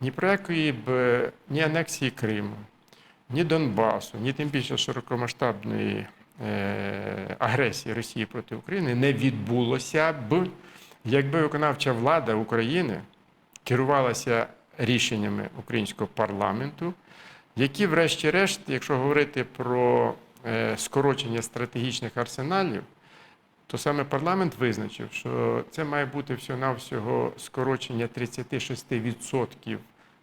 ні про якої б ні анексії Криму, ні Донбасу, ні тим більше широкомасштабної е, агресії Росії проти України не відбулося б, якби виконавча влада України керувалася рішеннями українського парламенту, які, врешті-решт, якщо говорити про е, скорочення стратегічних арсеналів, то саме парламент визначив, що це має бути всього-навсього скорочення 36%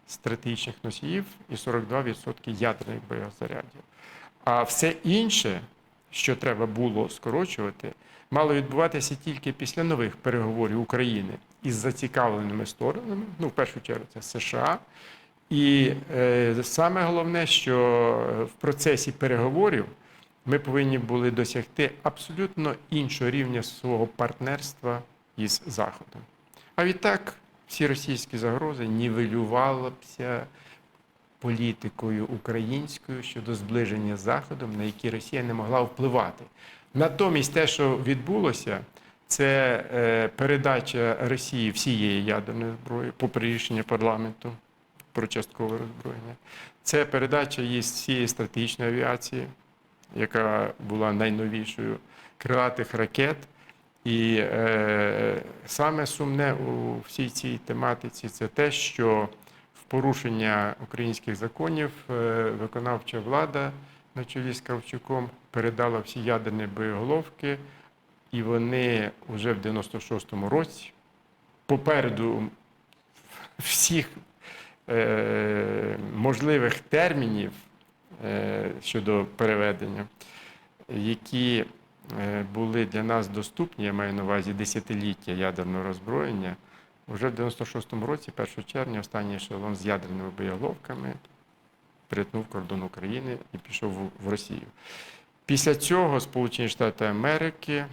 стратегічних носіїв і 42% ядерних боєзарядів. А все інше, що треба було скорочувати, мало відбуватися тільки після нових переговорів України із зацікавленими сторонами, ну в першу чергу це США. І е, саме головне, що в процесі переговорів ми повинні були досягти абсолютно іншого рівня свого партнерства із Заходом. А відтак всі російські загрози нівелювалися політикою українською щодо зближення з Заходом, на які Росія не могла впливати. Натомість те, що відбулося, це е, передача Росії всієї ядерної зброї, попри рішення парламенту про часткове роззброєння. Це передача її всієї стратегічної авіації, яка була найновішою крилатих ракет. І е, саме сумне у всій цій тематиці це те, що в порушення українських законів е, виконавча влада на чолі з Кравчуком передала всі ядерні боєголовки, і вони вже в 96-му році попереду всіх е, можливих термінів щодо переведення, які е, були для нас доступні, я маю на увазі десятиліття ядерного роззброєння. Уже в 96-му році, 1 червня, останній ешелон з ядерними боєголовками перетнув кордон України і пішов в Росію. Після цього Сполучені Штати Америки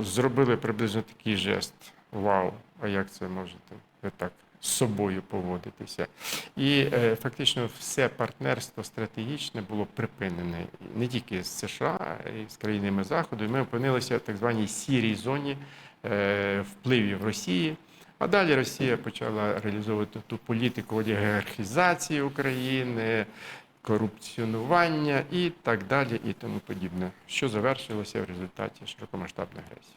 зробили приблизно такий жест: Вау, а як це можете ви так з собою поводитися? І е, фактично все партнерство стратегічне було припинене не тільки з США, а й з країнами Заходу. І ми опинилися в так званій сірій зоні е, впливів Росії. А далі Росія почала реалізовувати ту політику олігархізації України, корупціонування і так далі, і тому подібне, що завершилося в результаті широкомасштабної агресії.